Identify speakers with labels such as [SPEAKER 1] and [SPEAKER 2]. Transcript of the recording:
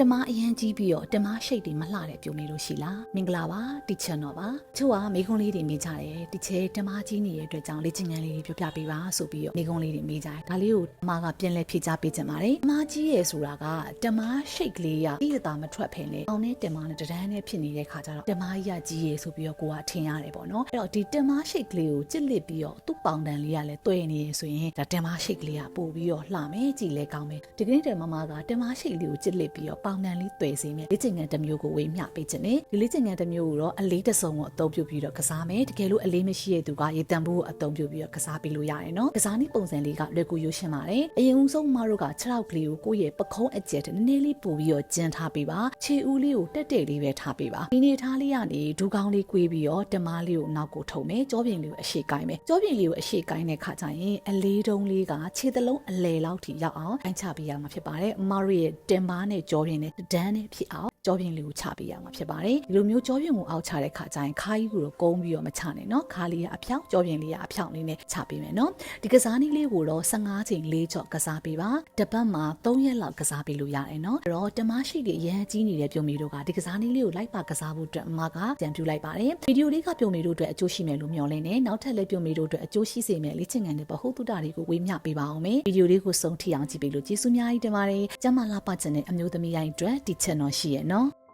[SPEAKER 1] တမအရန်ကြီးပြီးတော့တမရှိတ်တွေမလှတဲ့ပြုံးလေးလို့ရှိလားမင်္ဂလာပါတီချန်တော့ပါချို့ကမိကုံးလေးတွေမိကြတယ်တီချဲတမကြီးနေတဲ့အတွက်ကြောင့်လေ့ကျင့်ခန်းလေးတွေပြောပြပေးပါဆိုပြီးတော့မိကုံးလေးတွေမိကြတယ်ဒါလေးကိုတမကပြန်လဲဖြေချပေးချင်ပါတယ်တမကြီးရဲ့ဆိုတာကတမရှိတ်ကလေးရတိရတာမထွက်ဖ ೇನೆ အောင်နဲ့တမနဲ့တဒန်းနဲ့ဖြစ်နေတဲ့ခါကျတော့တမကြီးကကြီးရယ်ဆိုပြီးတော့ကိုကထင်ရတယ်ပေါ့နော်အဲ့တော့ဒီတမရှိတ်ကလေးကိုကြစ်လစ်ပြီးတော့သူ့ပေါင်တန်လေးကလည်းတွဲနေရဆိုရင်ဒါတမရှိတ်ကလေးကပို့ပြီးတော့လှမယ်ကြည်လဲကောင်းမယ်ဒီကနေ့တမမကတမရှိတ်လေးကိုကြစ်လစ်ပြီးတော့ပေါင်တန်လေးတွဲစေမယ်လေ့ကျင့်ခန်းတစ်မျိုးကိုဝေမျှပေးခြင်းနဲ့ဒီလေ့ကျင့်ခန်းတစ်မျိုးကိုတော့အလေးတစ်စုံကိုအသုံးပြုပြီးတော့ကစားမယ်တကယ်လို့အလေးမရှိတဲ့သူကရေတံဖို့ကိုအသုံးပြုပြီးတော့ကစားပေးလို့ရတယ်နော်ကစားနည်းပုံစံလေးကလွယ်ကူရိုးရှင်းပါတယ်အရင်ဦးဆုံးမတို့က6ထောက်ကလေးကိုကိုယ့်ရဲ့ပခုံးအကျက်တနည်းနည်းလေးပို့ပြီးတော့ကျန်းထားပေးပါခြေဦးလေးကိုတက်တက်လေးပဲထားပေးပါဒီနေထားလေးကနေဒူးကောင်းလေးကွေးပြီးတော့တမားလေးကိုနောက်ကိုထုံမယ်ကြောပြင်လေးကိုအရှိကိုင်းမယ်ကြောပြင်လေးကိုအရှိကိုင်းတဲ့ခါကျရင်အလေးတုံးလေးကခြေသလုံးအလဲလောက်ထိရောက်အောင်အိုင်းချပေးရမှာဖြစ်ပါတယ်အမတို့ရဲ့တင်ပါနဲ့ကြောပြင်နဲ့တန်းနဲ့ဖြစ်အောင် ကြောပြင်လေးကိုချပေးရမှာဖြစ်ပါတယ်ဒီလိုမျိုးကြောပြင်ကိုအောက်ချတဲ့ခါကျရင်ခါးကြီးကိုတော့ကုန်းပြီးတော့မချနဲ့နော်ခါးလေးကအဖြောင်းကြောပြင်လေးကအဖြောင်းလေးနဲ့ချပေးမယ်နော်ဒီကစားနည်းလေးကိုတော့15ချိန်၄ကြော့ကစားပေးပါတစ်ပတ်မှာ3ရက်လောက်ကစားပေးလို့ရတယ်နော်အဲ့တော့တမရှိတွေအရန်ကြီးနေတဲ့ပြုံမီတို့ကဒီကစားနည်းလေးကိုလိုက်ပါကစားဖို့အတွက်အမကကြံပြူလိုက်ပါတယ်ဗီဒီယိုလေးကပြုံမီတို့အတွက်အကျိုးရှိမယ်လို့မျှော်လင့်နေနောက်ထပ်လည်းပြုံမီတို့အတွက်အကျိုးရှိစေမယ်လေ့ကျင့်ခန်းတွေဗဟုသုတတွေကိုဝေမျှပေးပါအောင်မယ်ဗီဒီယိုလေးကိုစုံထိအောင်ကြည့်ပေးလို့ကျေးဇူးများကြီးတင်ပါတယ်ကျမလာပချင်တဲ့အမျိုးသမီးတိုင်းအတွက်ဒီ channel ရှိရဲ့နော် 너?